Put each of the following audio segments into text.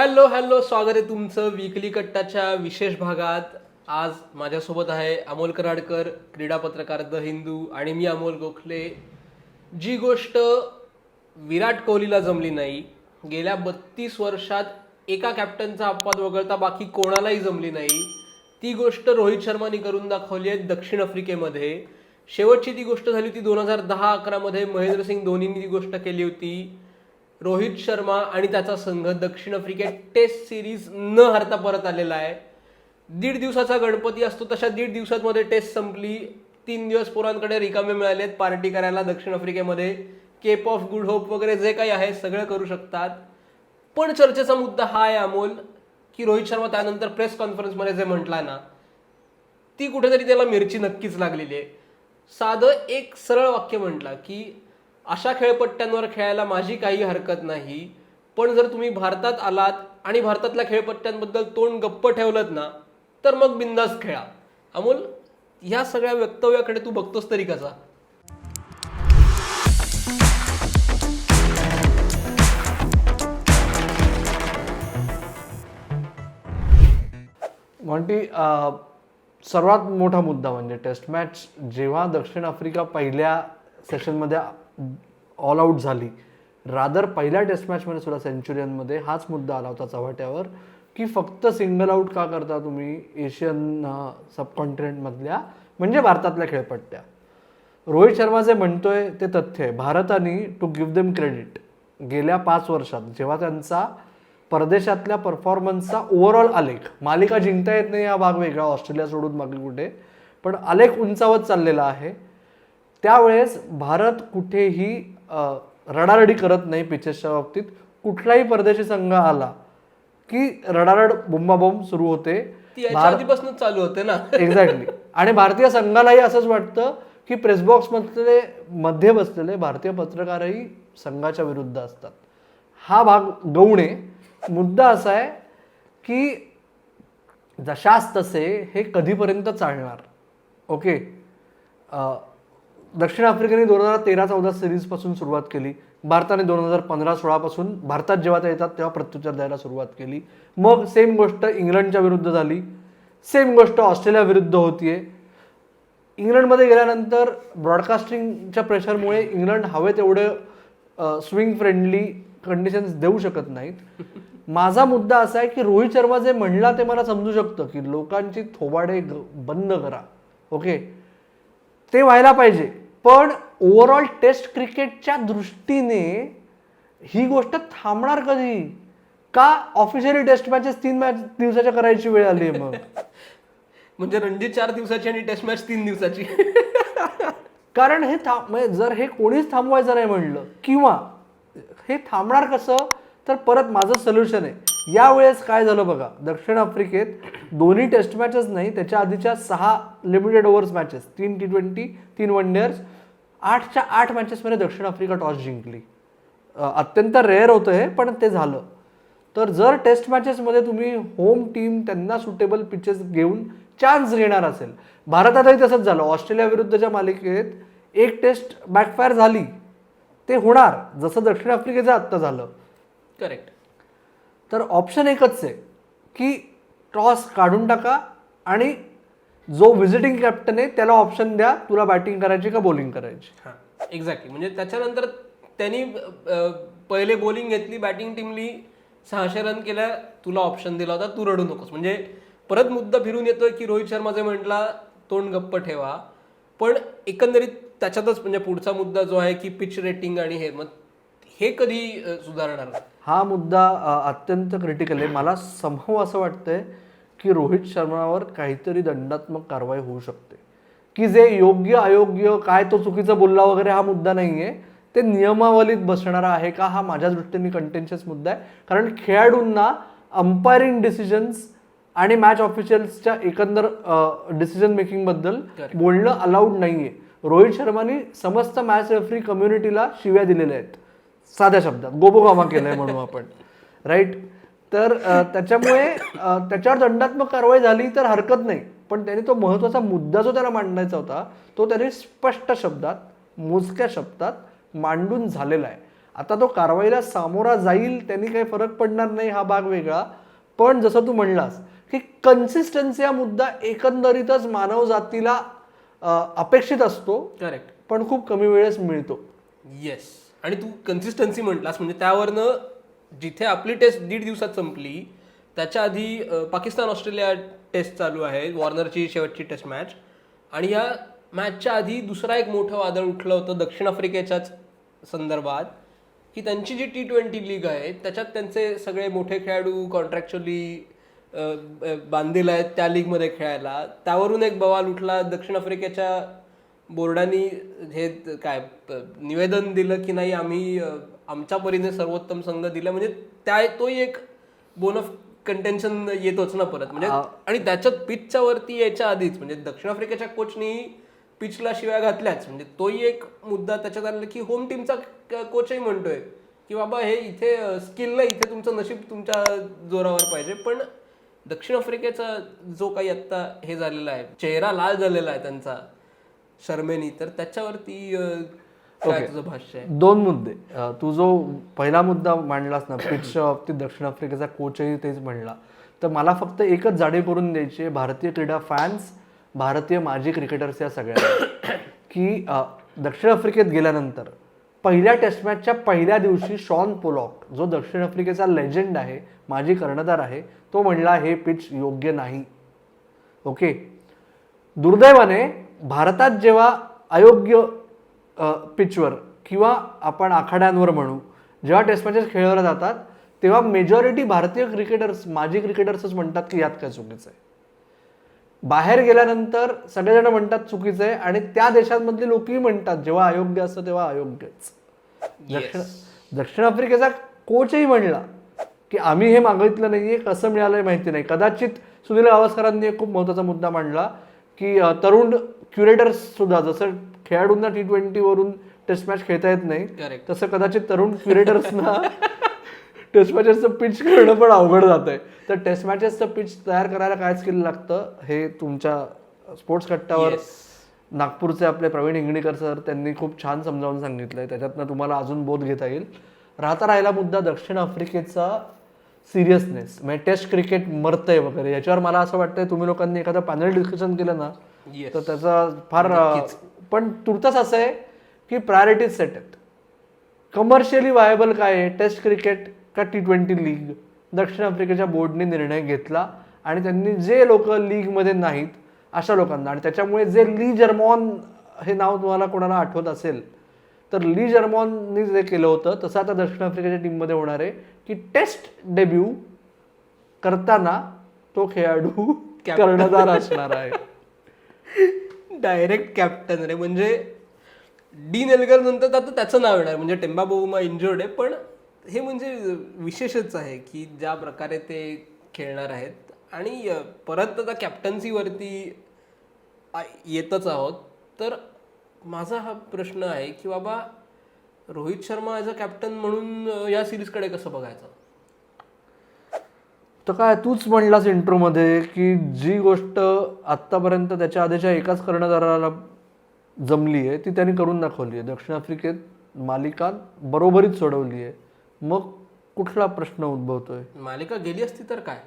Hello hello स्वागत आहे तुमचं विकली कट्टाच्या विशेष भागात. आज माझ्यासोबत आहे अमोल कराडकर क्रीडा पत्रकार द हिंदू आणि मी अमोल गोखले. जी गोष्ट विराट कोहलीला जमली नाही गेल्या बत्तीस वर्षात एका कॅप्टनचा अपवाद वगळता बाकी कोणालाही जमली नाही ती गोष्ट रोहित शर्माने करून दाखवली आहे दक्षिण आफ्रिकेमध्ये. शेवटची ती गोष्ट झाली होती दोन हजार दहा अकरामध्ये. महेंद्रसिंग धोनीने ती गोष्ट केली होती. रोहित शर्मा आणि त्याचा संघ दक्षिण आफ्रिकेत टेस्ट सिरीज न हरता परत आलेला आहे. दीड दिवसाचा गणपती असतो तशा दीड दिवसांमध्ये टेस्ट संपली. तीन दिवस पोरांकडे रिकामे मिळालेत पार्टी करायला दक्षिण आफ्रिकेमध्ये. केप ऑफ गुड होप वगैरे जे काही आहे सगळं करू शकतात. पण चर्चेचा मुद्दा हा आहे अमोल की रोहित शर्मा त्यानंतर प्रेस कॉन्फरन्समध्ये जे म्हटला ना ती कुठेतरी त्याला मिरची नक्कीच लागलेली आहे. साधं एक सरळ वाक्य म्हटलं की अशा खेळपट्ट्यांवर खेळायला माझी काही हरकत नाही. पण जर तुम्ही भारतात आलात आणि भारतातल्या खेळपट्ट्यांबद्दल तोंड गप्प ठेवलं ना तर मग बिंदास खेळा. अमोल ह्या सगळ्या वक्तव्याकडे तू बघतोस तरी कसा? म्हणती सर्वात मोठा मुद्दा म्हणजे टेस्ट मॅच जेव्हा दक्षिण आफ्रिका पहिल्या सेशनमध्ये ऑल आऊट झाली. रादर पहिल्या टेस्ट मॅचमध्ये सुद्धा सेंचुरियनमध्ये हाच मुद्दा आला होता चव्हाट्यावर की फक्त सिंगल आऊट का करता तुम्ही एशियन सबकॉन्टिनेंटमधल्या म्हणजे भारतातल्या खेळपट्ट्या? रोहित शर्मा जे म्हणतोय ते तथ्य आहे. भारताने टू गिव्ह देम क्रेडिट गेल्या पाच वर्षात जेव्हा त्यांचा परदेशातल्या परफॉर्मन्सचा ओव्हरऑल आलेख मालिका जिंकता येत नाही हा भाग वेगळा ऑस्ट्रेलिया सोडून मागे कुठे पण आलेख उंचावत चाललेला आहे. त्यावेळेस भारत कुठेही रडारडी करत नाही पिचेसच्या बाबतीत. कुठलाही परदेशी संघ आला की रडारड बुंबाबोंब सुरू होते. आधीपासूनच चालू होते ना. एक्झॅक्टली आणि भारतीय संघालाही असंच वाटतं की प्रेस बॉक्स मधले मध्ये बसलेले भारतीय पत्रकारही संघाच्या विरुद्ध असतात. हा भाग गौणे. मुद्दा असा आहे की जशास तसे हे कधीपर्यंत चालणार? ओके. दक्षिण आफ्रिकेने दोन हजार तेरा चौदा सिरीजपासून सुरुवात केली. भारताने दोन हजार पंधरा सोळापासून भारतात जेव्हा ते येतात तेव्हा प्रत्युत्तर द्यायला सुरुवात केली. मग सेम गोष्ट इंग्लंडच्या विरुद्ध झाली. सेम गोष्ट ऑस्ट्रेलिया विरुद्ध होतीये. इंग्लंडमध्ये गेल्यानंतर ब्रॉडकास्टिंगच्या प्रेशरमुळे इंग्लंड हवे तेवढे स्विंग फ्रेंडली कंडिशन्स देऊ शकत नाहीत. माझा मुद्दा असा आहे की रोहित शर्मा जे म्हणला ते मला समजू शकतं की लोकांची थोबाडे बंद करा. ओके ते व्हायला पाहिजे. पण ओव्हरऑल टेस्ट क्रिकेटच्या दृष्टीने ही गोष्ट थांबणार कधी? का ऑफिशियली टेस्ट मॅचेस तीन मॅच दिवसाच्या करायची वेळ आली आहे मग? म्हणजे रणजी चार दिवसाची आणि टेस्ट मॅच तीन दिवसाची. कारण हे थांब म्हणजे जर हे कोणीच थांबवायचं नाही म्हणलं किंवा हे थांबणार कसं? तर परत माझं सोल्युशन आहे. यावेळेस काय झालं बघा? दक्षिण आफ्रिकेत दोन्ही टेस्ट मॅचेस नाही त्याच्या आधीच्या सहा लिमिटेड ओव्हर्स मॅचेस तीन टी ट्वेंटी तीन वन डेअर्स आठच्या आठ मॅचेसमध्ये दक्षिण आफ्रिका टॉस जिंकली. अत्यंत रेअर होतं हे पण ते झालं. तर जर टेस्ट मॅचेसमध्ये तुम्ही होम टीम त्यांना सुटेबल पिचेस घेऊन चान्स घेणार असेल भारतातही तसंच झालं. ऑस्ट्रेलिया विरुद्धच्या मालिकेत एक टेस्ट बॅकफायर झाली. ते होणार जसं दक्षिण आफ्रिकेचं आत्ता झालं. करेक्ट तर ऑप्शन एकच आहे की टॉस काढून टाका आणि जो व्हिजिटिंग कॅप्टन आहे त्याला ऑप्शन द्या तुला बॅटिंग करायची का बॉलिंग करायची. हा एक्झॅक्टली म्हणजे त्याच्यानंतर त्यांनी पहिले बॉलिंग घेतली बॅटिंग टीमली सहाशे रन केल्या तुला ऑप्शन दिला होता तू रडू नकोस. म्हणजे परत मुद्दा फिरून येतोय की रोहित शर्मा जे म्हटला तोंड गप्प ठेवा. पण एकंदरीत त्याच्यातच म्हणजे पुढचा मुद्दा जो आहे की पिच रेटिंग आणि हे मग हे कधी सुधारणार? हा मुद्दा अत्यंत क्रिटिकल आहे. मला संभव असं वाटतंय की रोहित शर्मावर काहीतरी दंडात्मक कारवाई होऊ शकते. की जे योग्य अयोग्य काय तो चुकीचं बोलला वगैरे हा मुद्दा नाही आहे ते नियमावलीत बसणारा आहे का? हा माझ्या दृष्टीने कंटेन्शियस मुद्दा आहे. कारण खेळाडूंना अंपायरिंग डिसिजन्स आणि मॅच ऑफिशियल्सच्या एकंदर डिसिजन मेकिंगबद्दल बोलणं अलाउड नाही आहे रोहित शर्माने समस्त मॅच रेफरी कम्युनिटीला शिव्या दिलेल्या आहेत. साध्या शब्दात गोबोगामा केलंय म्हणू आपण. राईट तर त्याच्यामुळे त्याच्यावर दंडात्मक कारवाई झाली तर हरकत नाही. पण त्याने तो महत्त्वाचा मुद्दा जो त्याला मांडायचा होता तो त्याने स्पष्ट शब्दात मोजक्या शब्दात मांडून झालेला आहे. आता तो कारवाईला सामोरा जाईल त्यांनी काही फरक पडणार नाही हा भाग वेगळा. पण जसं तू म्हणलास की कन्सिस्टन्सी हा मुद्दा एकंदरीतच मानव जातीला अपेक्षित असतो. करेक्ट पण खूप कमी वेळेस मिळतो. येस आणि तू कन्सिस्टन्सी म्हटलास म्हणजे त्यावरनं जिथे आपली टेस्ट दीड दिवसात संपली त्याच्या आधी पाकिस्तान ऑस्ट्रेलिया टेस्ट चालू आहे वॉर्नरची शेवटची टेस्ट मॅच आणि या मॅचच्या आधी दुसरा एक मोठं वादळ उठलं होतं दक्षिण आफ्रिकेच्याच संदर्भात की त्यांची जी टी ट्वेंटी लीग आहे त्याच्यात त्यांचे सगळे मोठे खेळाडू कॉन्ट्रॅक्च्युअली बांधील आहेत त्या लीगमध्ये खेळायला. त्यावरून एक बवाल उठला दक्षिण आफ्रिकेच्या बोर्डाने हे काय निवेदन दिलं की नाही आम्ही आमच्या परीने सर्वोत्तम संघ दिला. म्हणजे त्या तोही एक बोन ऑफ कंटेन्शन येतोच ना परत. म्हणजे आणि त्याच्यात पिचच्या वरती यायच्या आधीच. म्हणजे दक्षिण आफ्रिकेच्या कोचनी पिचला शिव्या घातल्याच. म्हणजे तोही एक मुद्दा त्याच्यात आला की होम टीमचा कोचही म्हणतोय की बाबा हे इथे स्किल नाही इथे तुमचं नशीब तुमच्या जोरावर पाहिजे. पण दक्षिण आफ्रिकेचा जो काही आत्ता हे झालेला आहे चेहरा लाल झालेला आहे त्यांचा शर्मेनी तर त्याच्यावरती अं, काय तुझं भाष्य आहे? दोन मुद्दे. अं, तू जो पहिला मुद्दा मांडलास ना पिचच्या बाबतीत दक्षिण आफ्रिकेचा कोचही तेच म्हणला. तर मला फक्त एकच जाडी करून द्यायची आहे भारतीय क्रीडा फॅन्स भारतीय माजी क्रिकेटर्स या सगळ्यांना. की अं, दक्षिण आफ्रिकेत गेल्यानंतर पहिल्या टेस्ट मॅचच्या पहिल्या दिवशी शॉन पोलॉक जो दक्षिण आफ्रिकेचा लेजंड आहे माजी कर्णधार आहे तो म्हणला हे पिच योग्य नाही. ओके? दुर्दैवाने भारतात जेव्हा अयोग्य पिचवर किंवा आपण आखाड्यांवर म्हणू जेव्हा टेस्ट मॅचेस खेळवल्या जातात तेव्हा मेजॉरिटी भारतीय क्रिकेटर्स माजी क्रिकेटर्सच म्हणतात की यात काय चुकीचं आहे. बाहेर गेल्यानंतर सगळेजण म्हणतात चुकीचं आहे आणि त्या देशांमधले लोकही म्हणतात जेव्हा अयोग्य असतं तेव्हा अयोग्यच. दक्षिण दक्षिण आफ्रिकेचा कोचही म्हणला की आम्ही हे मागितलं नाहीये कसं मिळालंय माहिती नाही. कदाचित सुनील गावस्करांनी एक खूप महत्त्वाचा मुद्दा मांडला की तरुण क्युरेटर्स सुद्धा जसं खेळाडूंना टी ट्वेंटीवरून टेस्ट मॅच खेळता येत नाही तसं कदाचित तरुण क्युरेटर्सना टेस्ट मॅचेसचं पिच करणं पण अवघड जात आहे तर टेस्ट मॅचेसचं पिच तयार करायला काय स्किल लागतं हे तुमच्या स्पोर्ट्स कट्ट्यावर नागपूरचे आपले प्रवीण इंगणीकर सर त्यांनी खूप छान समजावून सांगितलंय. त्याच्यातनं तुम्हाला अजून बोध घेता येईल. राहता राहिला मुद्दा दक्षिण आफ्रिकेचा सिरियसनेस म्हणजे टेस्ट क्रिकेट मरतंय वगैरे. याच्यावर मला असं वाटतंय तुम्ही लोकांनी एखादं पॅनल डिस्कशन केलं ना येस तर त्याचा फार पण तुर्तास असं आहे की प्रायोरिटीज सेट आहेत. कमर्शियली वायबल काय आहे? टेस्ट क्रिकेट का टी ट्वेंटी लीग दक्षिण आफ्रिकेच्या बोर्डने निर्णय घेतला आणि त्यांनी जे लोक लीगमध्ये नाहीत अशा लोकांना आणि त्याच्यामुळे जे ली जर्मॉन हे नाव तुम्हाला कोणाला आठवत असेल तर ली जर्मॉननी जे केलं होतं तसं आता दक्षिण आफ्रिकेच्या टीममध्ये होणार आहे की टेस्ट डेब्यू करताना तो खेळाडू कर्णधार असणार आहे. डायरेक्ट कॅप्टन रे. म्हणजे डी नेलकर नंतर आता त्याचं नाव येणार. म्हणजे टेम्बा बोबुमा इंजर्ड आहे. पण हे म्हणजे विशेषच आहे की ज्या प्रकारे ते खेळणार आहेत. आणि परत आता कॅप्टन्सीवरती येतच आहोत. तर माझा हा प्रश्न आहे की बाबा Rohit Sharma as a captain म्हणून या सिरीजकडे कसं बघायचं? तर काय तूच म्हणलास इंट्रोमध्ये की जी गोष्ट आत्तापर्यंत त्याच्या आधीच्या एकाच कर्णधाराला जमली आहे ती त्यांनी करून दाखवली आहे. दक्षिण आफ्रिकेत मालिका बरोबरीत सोडवली आहे. मग कुठला प्रश्न उद्भवतोय? मालिका गेली असती तर काय?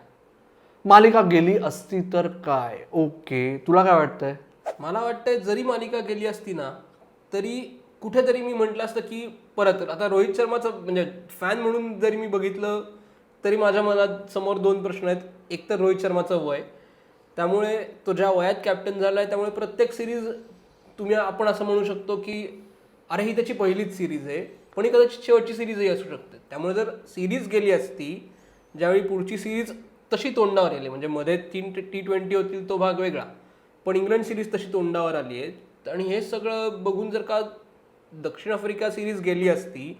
मालिका गेली असती तर काय? ओके. तुला काय वाटतंय? मला वाटतंय जरी मालिका गेली असती ना तरी कुठेतरी मी म्हटलं असतं की परत आता रोहित शर्माचं म्हणजे फॅन म्हणून जरी मी बघितलं तरी माझ्या मनात समोर दोन प्रश्न आहेत. एक तर रोहित शर्माचं वय. त्यामुळे तो ज्या वयात कॅप्टन झाला आहे त्यामुळे प्रत्येक सिरीज तुम्ही आपण असं म्हणू शकतो की अरे ही त्याची पहिलीच सिरीज आहे. पण ही कदाचित शेवटची सिरीजही असू शकते. त्यामुळे जर सिरीज गेली असती ज्यावेळी पुढची सिरीज तशी तोंडावर आली म्हणजे मध्ये तीन टी ट्वेंटी होतील तो भाग वेगळा. पण इंग्लंड सिरीज तशी तोंडावर आली आहे. आणि हे सगळं बघून जर का दक्षिण आफ्रिका सिरीज गेली असती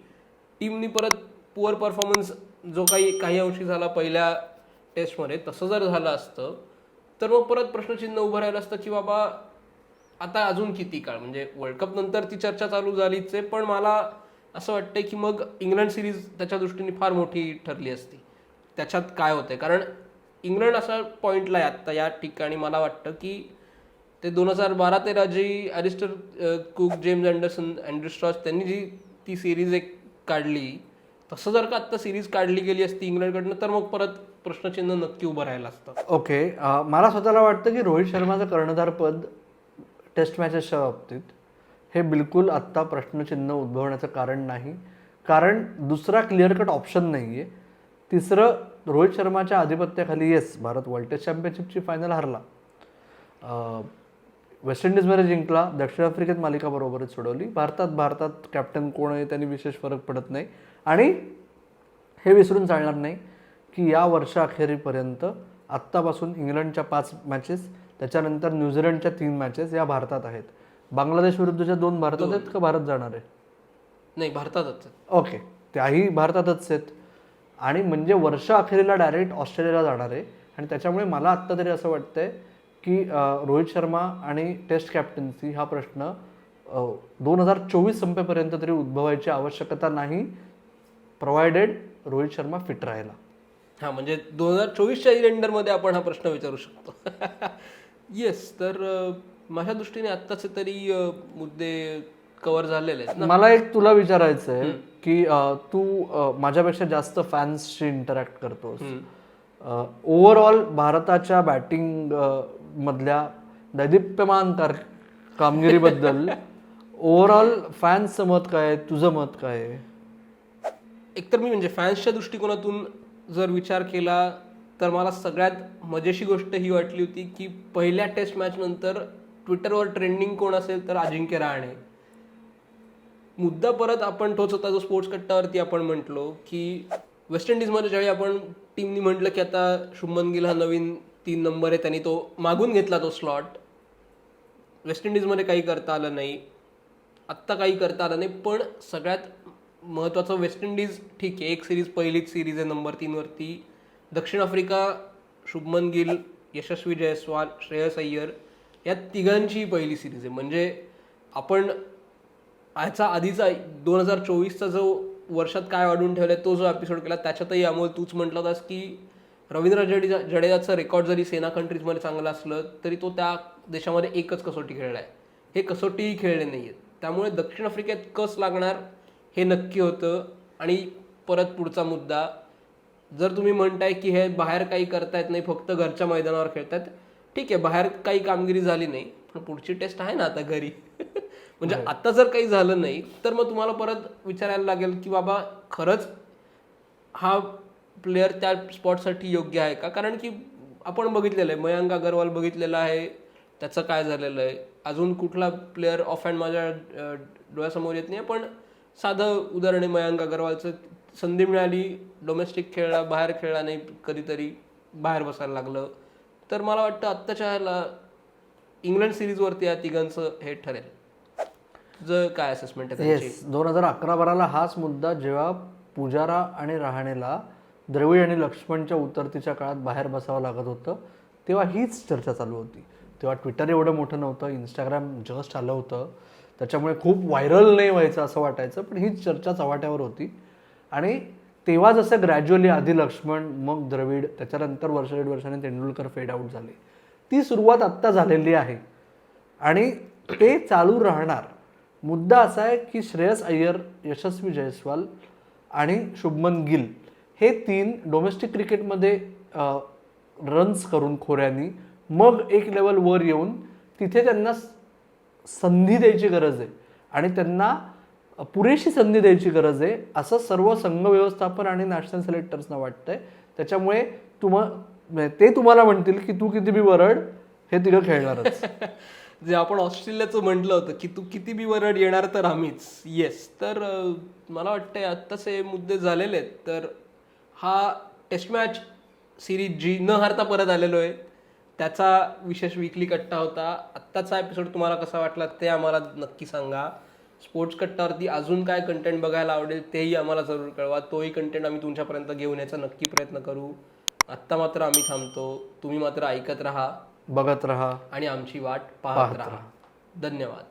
टीमनी परत पुअर परफॉर्मन्स जो काही काही अंशी झाला पहिल्या टेस्टमध्ये तसं जर झालं असतं तर मग परत प्रश्नचिन्ह उभं राहिलं असतं की बाबा आता अजून किती काळ? म्हणजे वर्ल्ड कप नंतर ती चर्चा चालू झालीच आहे पण मला असं वाटतं की मग इंग्लंड सिरीज त्याच्या दृष्टीने फार मोठी ठरली असती. त्याच्यात काय होतंय? कारण इंग्लंड असा पॉईंटला आहे आत्ता या ठिकाणी. मला वाटतं की ते दोन हजार बारा तेरा जी Alastair Cook James Anderson Andrew Strauss त्यांनी जी ती सिरीज एक काढली तसं जर का आत्ता सिरीज काढली गेली असती इंग्लंडकडनं तर मग परत प्रश्नचिन्ह नक्की उभं राहिलं असतं. ओके मला स्वतःला वाटतं की रोहित शर्माचं कर्णधार पद टेस्ट मॅचेसच्या बाबतीत हे बिलकुल आत्ता प्रश्नचिन्ह उद्भवण्याचं कारण नाही. कारण दुसरा क्लिअर कट ऑप्शन नाही आहे तिसरं रोहित शर्माच्या आधिपत्याखाली येस भारत वर्ल्ड टेस्ट चॅम्पियनशिपची फायनल हरला. वेस्ट इंडिजमध्ये जिंकला दक्षिण आफ्रिकेत मालिका बरोबरच सोडवली. भारतात भारतात कॅप्टन कोण आहे त्यांनी विशेष फरक पडत नाही. आणि हे विसरून चालणार नाही की या वर्षाअखेरीपर्यंत आत्तापासून इंग्लंडच्या पाच मॅचेस त्याच्यानंतर न्यूझीलंडच्या तीन मॅचेस या भारतात आहेत. बांगलादेश विरुद्धच्या दोन भारतात आहेत का भारत जाणार आहे? नाही भारतातच ओके. त्याही भारतातच आहेत. आणि म्हणजे वर्षाअखेरीला डायरेक्ट ऑस्ट्रेलियाला जाणार आहे. आणि त्याच्यामुळे मला आत्ता तरी असं वाटतंय की रोहित शर्मा आणि टेस्ट कॅप्टन्सी हा प्रश्न दोन हजार चोवीस संपेपर्यंत तरी उद्भवायची आवश्यकता नाही. प्रोव्हायडेड रोहित शर्मा फिट राहिला. हा म्हणजे दोन हजार चोवीसच्या इलेंडरमध्ये आपण हा प्रश्न विचारू शकतो. येस तर माझ्या दृष्टीने आत्ताचे तरी मुद्दे कव्हर झालेले आहेत मला एक तुला विचारायचं आहे की तू माझ्यापेक्षा जास्त फॅन्सशी इंटरॅक्ट करतोस. ओव्हरऑल भारताच्या बॅटिंग मधल्या दैदिप्यमान कार कामगिरीबद्दल ओव्हरऑल फॅन्सचं मत काय? तुझं मत काय आहे? एकतर मी म्हणजे फॅन्सच्या दृष्टिकोनातून जर विचार केला तर मला सगळ्यात मजेशी गोष्ट ही वाटली होती की पहिल्या टेस्ट मॅच नंतर ट्विटरवर ट्रेंडिंग कोण असेल तर अजिंक्य रहाणे. मुद्दा परत आपण तोच होता जो स्पोर्ट्स कट्टावरती आपण म्हटलो की वेस्ट इंडिजमध्ये ज्यावेळी आपण टीमनी म्हटलं की आता शुभमन गिल हा नवीन तीन नंबर आहे त्यांनी तो मागून घेतला तो स्लॉट वेस्ट इंडिजमध्ये काही करता आलं नाही. आत्ता काही करता आलं नाही पण सगळ्यात महत्त्वाचं वेस्ट इंडिज ठीक आहे. एक सिरीज पहिलीच सिरीज आहे नंबर तीनवरती दक्षिण आफ्रिका शुभमन गिल यशस्वी जयस्वाल श्रेयस अय्यर या तिघांची पहिली सिरीज आहे. म्हणजे आपण ह्याचा आधीचा दोन हजार चोवीसचा जो वर्षात काय वाढून ठेवला तो जो एपिसोड केला त्याच्यातही अमोल तूच म्हटलं होतास की रवींद्र जडेजा जडेजाचं रेकॉर्ड जरी सेना कंट्रीजमध्ये चांगलं असलं तरी तो त्या देशामध्ये एकच कसोटी खेळला आहे हे कसोटीही खेळले नाही आहेत त्यामुळे दक्षिण आफ्रिकेत कस लागणार? हे नक्की होतं. आणि परत पुढचा मुद्दा जर तुम्ही म्हणताय की हे बाहेर काही करतायत नाही फक्त घरच्या मैदानावर खेळतायत ठीक आहे बाहेर काही कामगिरी झाली नाही पण पुढची टेस्ट आहे ना आता घरी. म्हणजे आता जर काही झालं नाही तर मग तुम्हाला परत विचारायला लागेल की बाबा खरंच हा प्लेअर त्या स्पॉटसाठी योग्य आहे का? कारण की आपण बघितलेलं आहे मयांक अगरवाल बघितलेला आहे त्याचं काय झालेलं आहे? अजून कुठला प्लेअर ऑफ हँड माझ्या डोळ्यासमोर येत नाही पण साधं उदाहरण आहे मयांक अगरवालचं. संधी मिळाली डोमेस्टिक खेळला बाहेर खेळला नाही कधीतरी बाहेर बसायला लागलं. तर मला वाटतं आत्ताच्या ह्याला इंग्लंड सिरीजवरती या तिघांचं हे ठरेल. जर काय असेसमेंट आहे दोन हजार अकरा बाराला हाच मुद्दा जेव्हा पुजारा आणि रहाणेला द्रविड आणि लक्ष्मणच्या उतरतीच्या काळात बाहेर बसावं लागत होतं तेव्हा हीच चर्चा चालू होती. तेव्हा ट्विटर एवढं मोठं नव्हतं इंस्टाग्राम जस्ट आलं होतं. त्याच्यामुळे खूप व्हायरल नाही व्हायचं असं वाटायचं पण हीच चर्चा चव्हाट्यावर होती. आणि तेव्हा जसं ग्रॅज्युअली आधी लक्ष्मण मग द्रविड त्याच्यानंतर वर्ष दीड वर्षाने तेंडुलकर फेड आऊट झाले. ती सुरुवात आत्ता झालेली आहे. आणि ते चालू राहणार. मुद्दा असा आहे की श्रेयस अय्यर यशस्वी जयस्वाल आणि शुभमन गिल हे तीन डोमेस्टिक क्रिकेटमध्ये रन्स करून खोऱ्यांनी मग एक लेवल वर येऊन तिथे त्यांना संधी द्यायची गरज आहे. आणि त्यांना पुरेशी संधी द्यायची गरज आहे असं सर्व संघ व्यवस्थापन आणि नॅशनल सिलेक्टर्सना वाटतंय. त्याच्यामुळे तुम्हा ते तुम्हाला म्हणतील की तू किती बी वरड हे तिघं खेळणारच. जे आपण ऑस्ट्रेलियाचं म्हटलं होतं की तू किती बी वरड येणार तर आम्हीच. येस तर मला वाटतंय हे मुद्दे झालेले आहेत तर हा टेस्ट मॅच सिरीज जी न हारता परत आलेलो आहे. त्याचा विशेष विकली कट्टा होता. आत्ताचा एपिसोड तुम्हाला कसा वाटला ते आम्हाला नक्की सांगा. स्पोर्ट्स कट्टावरती अजून काय कंटेंट बघायला आवडेल तेही आम्हाला जरूर कळवा. तोही कंटेंट आम्ही तुमच्यापर्यंत घेऊन यायचा नक्की प्रयत्न करू. आत्ता मात्र आम्ही थांबतो. तुम्ही मात्र ऐकत राहा. बघत राहा. आणि आमची वाट पाहत राहा. धन्यवाद.